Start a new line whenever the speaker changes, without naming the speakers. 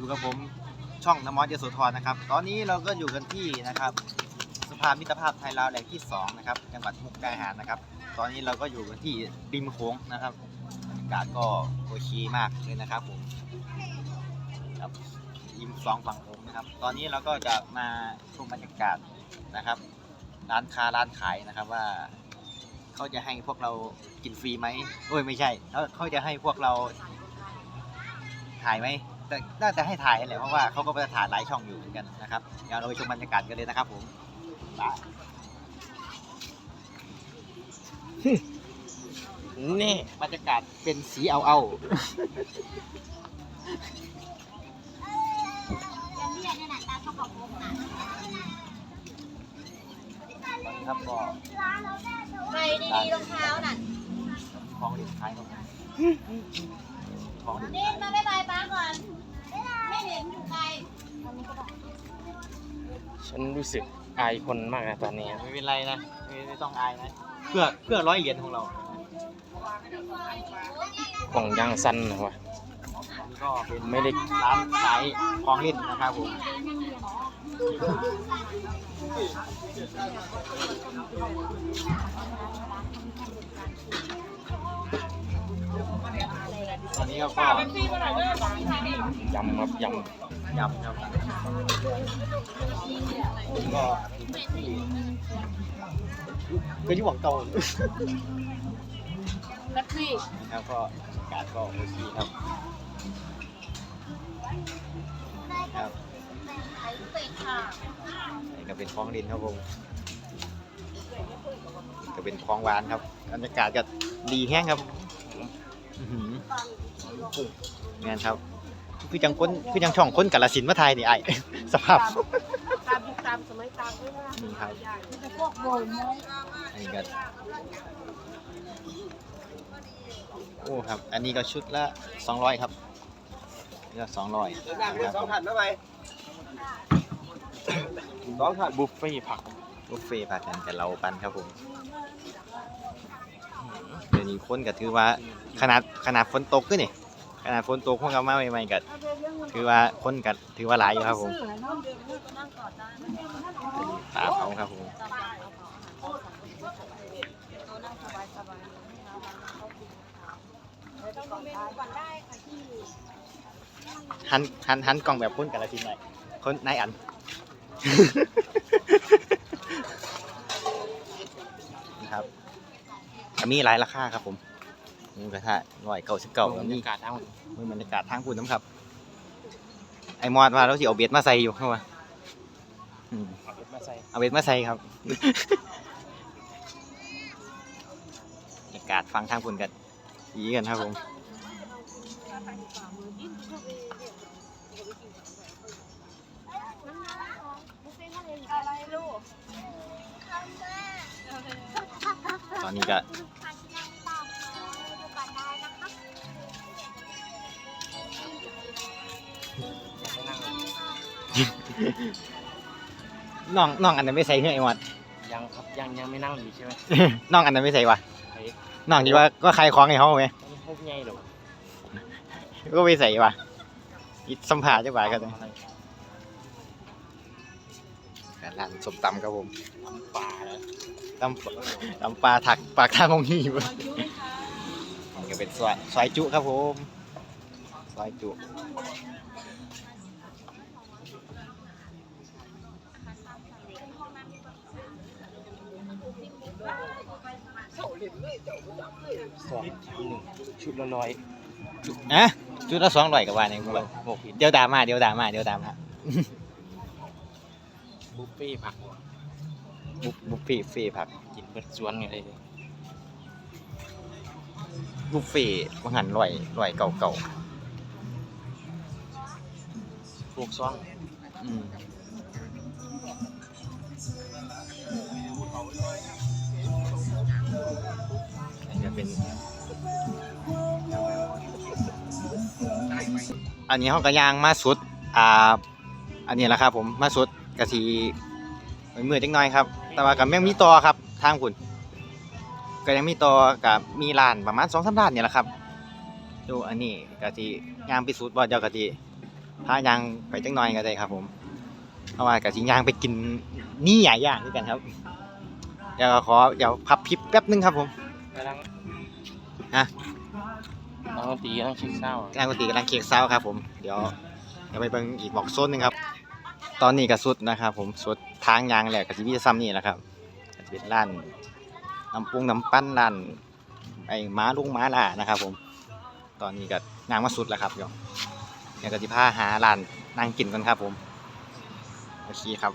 อยู่กับผมช่องน้ำมอสยโสธรนะครับ ตอนนี้เราก็อยู่กันที่นะครับสภามิตรภาพไทยลาวแหล่งที่สองนะครับจังหวัดมุกดาหารนะครับ ตอนนี้เราก็อยู่กันที่ริมโขงนะครับบรรยากาศก็โอเคมากเลยนะครับผมครับริมสองฝั่งโขงนะครับ ตอนนี้เราก็จะมาชมบรรยากาศนะครับ ร้านค้าร้านขายนะครับว่าเขาจะให้พวกเรากินฟรีไหมโอ้ยไม่ใช่เขาเขาจะให้พวกเราถ่ายไหม แต่น่าจะให้ถ่ายแหละเพราะว่าเขาก็จะถ่ายหลายช่องอยู่เหมือนกันนะครับเดี๋ยวเราไปชมบรรยากาศกันเลยนะครับผมไป
นี่
บรรยากาศเป็นสีเอาเอา
ยังเรียกเนี่ยนะตาเขาบอกผมน่ะ
ตอนนี้ครับก็
ใครดีๆรองเท้าน่ะ
คลองริมท้ายครับคลองริม
นี่มาบ๊ายบายป้าก่อนไม่ เห็นอยู่ไกล
ฉันรู้สึกอายคนมากนะตอนนี้
ไม่เป็นไรนะไม่ไม่ต้องอายนะ เพื่อเพื่อร้อยเหรียญของเรา
กล่องยางสั้นนะวะ
นี่ก็เป็น
ไม่ได้
ร้านขายของเล่นนะครับผมตอนนี้เราก็
ยำครับย
ยำครับก็ก็ยุ่งหวังเก่า
ลักซี่
นะครับก็อากาศก็โอเคครับครับ
ไข่เป็ดค่ะ
นี่ก็เป็นคลองดินครับผมก็เป็นคลองหวานครับบรรยากาศก็ดีแห้งครับอื้อหืองานครับ คือจังคนคือจังช่องคนกาลสินธุ์มาไทยนี่ไอ้ สภาพ
ตามยุคตามสมัยตามเวลา
นี่ครับ
พวกโบยมย
อันนี้ก็โอ้ครับ อันนี้ก็ชุดละ200ครับนี่ก็200นะครับ
สองถัดมาไหมสองถัดำ
บุฟเฟ่ต์ผัก
บุฟเฟ่ต์พากันแต่เราปันครับผมเดี๋ยวนี้คนก็ถือว่าขนาดขนาดฝนตกก็นี่ ขนาดฝนตกพวกเรามาใหม่ๆก็ถือว่าคนก็ถือว่าหลายอยู่ครับผมตามเขาครับผมหันหันหันกล้องแบบคนกันละทีหน่อยคนนายอันนะครับมีหลายราคาครับผม หมูกระทะร้อยเก้าสิบเก้า
บรร
มี
ยากาศทั้งหมด
มือบรรยากาศทางคุณน้ำครับ ไอมอดว่าเราสิเอาเบ็ดมาใส่อยู่เข้ามาอืม
เอาเบ็ดมาใส่
เอาเบ็ดมาใส่ครับ บรรยากาศฟังทางคุณกันดีกันครับผม
อะไรลูก
ตอนนี้ก็ น้องน้องอันนั้นไม่ใส่เพื่อไอมอด
ยังครับยังยังไม่นั่งอยู่ใช่ไหม
น้องอันนั้นไม่ใส่วะ
ไอ้
น้องที่ว่าก็ใครคล้องไอ้เขาไหม
ไม่พบไงหรอก
ก็ไม่ใส่วะอีสัมผัสจังหวะกันเลย
อะไร
ร้านสมตำครับผม
ป่าแล้ว
ตำตำปลาถักปากทางของนี่บ่นี่ก็เป็นซอยซอยจุครับผมซอยจุ
สองหนึ่งชุดละร้อย
นะจุละสองร้อยกับว่าเนี่ยพวกเรา
บอกผิด
เดี๋ยวด่ามาเดี๋ยวด่ามาเดี๋ยวด่ามา
บุฟเฟ่ต์ผัก
บุฟบุฟเฟ่ต์เฟ่ผัก
กินเบิดสวนไงเลย
บุฟเฟ่ต์มหันร้อยร้อยเก่าเก่า
พวกซ่อง
ๆอืม อันนี้เป็น อันนี้เขากระยางมาสุด อ่า อันนี้แหละครับ ผมมาสุดกะทีมือจังน้อยครับ แต่ว่ากับยังมีต่อครับ ทางคุณก็ยังมีต่อกับมีร้านประมาณสองสามร้านเนี่ยแหละครับ ดูอันนี้กะทียางพิสูจน์ว่าเจ้ากะทีพายางไปจังหน่อยก็ได้ครับ ผมเพราะว่ากับสิยางไปกินนี่ใหญ่ย่างด้วยกันครับ เดี๋ยวขอเดี๋ยวพับพิบแป๊บนึงครับผม
กำลัง
ฮะ
นักดนตรีกำลังชิกเศร้า
งานปกติกำลังเค้กเซาครับผมเดี๋ยวเดี๋ยวไปเบิ่งอีกบอกโซนหนึงครับ ตอนนี้ก็สุดนะครับผมสุดทางยางแหลกกับชีวิตซ้ำนี่แหละครับก็จะเป็นร้านน้ำปรุงน้ำปั้นร้านไอ้ม้าลุงม้าล่านะครับ ผม ตอนนี้ก็นางมาสุดแล้วครับเดี๋ยวเดี๋ยวก็จะพาหาร้านนั่งกินกันครับผมโอเคครับ